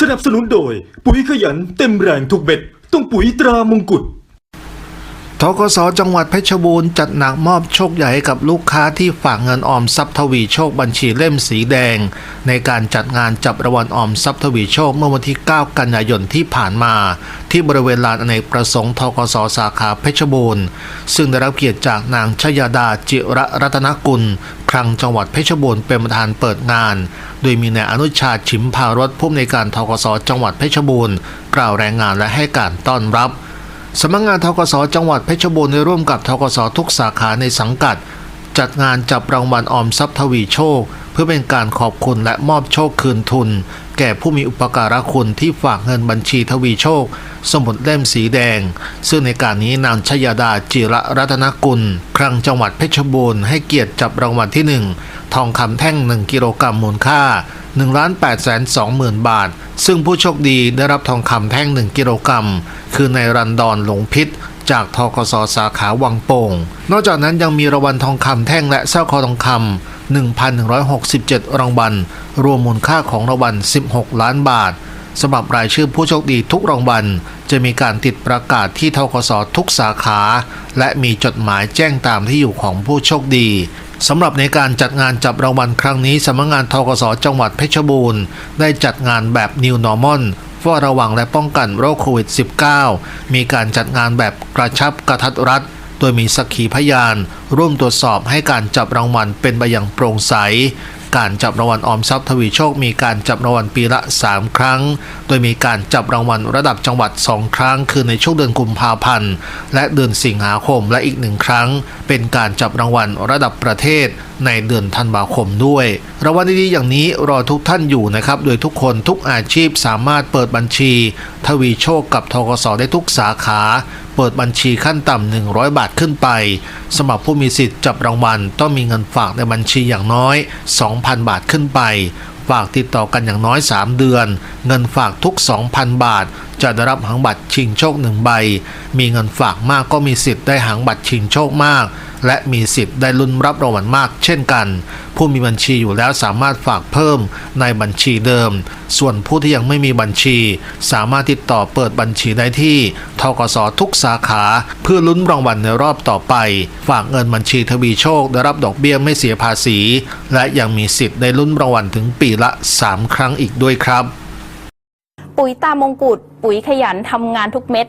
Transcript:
สนับสนุนโดย ปุ๋ยขยันเต็มแรงทุกเม็ด ต้องปุ๋ยตรามงกุฎทกสจังหวัดเพชรบูรณ์จัดหนักมอบโชคใหญ่ให้กับลูกค้าที่ฝากเงินออมทรัพย์ทวีโชคบัญชีเล่มสีแดง ในการจัดงานจับรางวัลออมทรัพย์ทวีโชคเมื่อวันที่ 9 กันยายนที่ผ่านมา ที่บริเวณลานอเนกประสงค์ทกสสาขาเพชรบูรณ์ ซึ่งได้รับเกียรติจากนางชยาดาจิระรัตนกุลคลังจังหวัดเพชรบูรณ์เป็นประธานเปิดงาน โดยมีนายอนุชาชิมพารถผู้อำนวยการทกสจังหวัดเพชรบูรณ์กล่าวรายงานและให้การต้อนรับสำนักงานทกสจังหวัดเพชรบูรณ์ได้ร่วมกับทกสทุกสาขาในสังกัด จัดงานจับรางวัลออมทรัพย์ทวีโชค เพื่อเป็นการขอบคุณและมอบโชคคืนทุน แก่ผู้มีอุปการะคุณที่ฝากเงินบัญชีทวีโชค สมุดเล่มสีแดง ซึ่งในการนี้นางชยาดาจิระรัตนกุล ครังจังหวัดเพชรบูรณ์ให้เกียรติจับรางวัลที่หนึ่ง ทองคำแท่ง 1 กิโลกรัมมูลค่า 1 8 2 0 0 0 0 บาท ซึ่งผู้โชคดีได้รับทองคำแท่ง 1 กิโลกรัม คือในรันดอนหลงพิษ จากทกสสาขาวังโป่ง นอกจากนั้นยังมีรางวัลทองคำแท่งและเส้าคอทองคำ1,167 รางวัล รวมมูลค่าของรางวัล 16 ล้านบาท สำหรับรายชื่อผู้โชคดีทุกรางวัลจะมีการติดประกาศที่ทกสทุกสาขา และมีจดหมายแจ้งตามที่อยู่ของผู้โชคดีสำหรับในการจัดงานจับรางวัลครั้งนี้สำนักงานทกสจังหวัดเพชรบูรณ์ได้จัดงานแบบ New Normal เฝ้าระวังและป้องกันโรคโควิด -19 มีการจัดงานแบบกระชับกระทัดรัดโดยมีสักขีพยาน ร่วมตรวจสอบให้การจับรางวัลเป็นไปอย่างโปร่งใส การจับรางวัลออมทรัพย์ทวีโชค มีการจับรางวัลปีละ 3 ครั้ง โดยมีการจับรางวัลระดับจังหวัด 2 ครั้ง คือในช่วงเดือนกุมภาพันธ์ และเดือนสิงหาคมและอีกหนึ่งครั้ง เป็นการจับรางวัลระดับประเทศในเดือนธันวาคมด้วยรางวัลดีๆอย่างนี้รอทุกท่านอยู่นะครับ โดยทุกคนทุกอาชีพสามารถเปิดบัญชี ทวีโชคกับทกสได้ทุกสาขา เปิดบัญชีขั้นต่ำ100 บาทขึ้นไปสำหรับผู้มีสิทธิ์จับรางวัลต้องมีเงินฝากในบัญชีอย่างน้อย2,000 บาทขึ้นไป ฝากติดต่อกันอย่างน้อย 3 เดือน เงินฝากทุก 2,000 บาท จะได้รับหางบัตรชิงโชคหนึ่งใบ มีเงินฝากมากก็มีสิทธิ์ได้หางบัตรชิงโชคมาก และมีสิทธิ์ได้ลุ้นรับรางวัลมากเช่นกัน ผู้มีบัญชีอยู่แล้วสามารถฝากเพิ่มในบัญชีเดิม ส่วนผู้ที่ยังไม่มีบัญชี สามารถติดต่อเปิดบัญชีได้ที่ทกสทุกสาขา เพื่อลุ้นรางวัลในรอบต่อไป ฝากเงินบัญชีทวีโชคได้รับดอกเบี้ยไม่เสียภาษี และยังมีสิทธิ์ได้ลุ้นรางวัลถึงปีละ 3 ครั้งอีกด้วยครับ ปุ๋ยตามงกุฎปุ๋ยขยันทำงานทุกเม็ด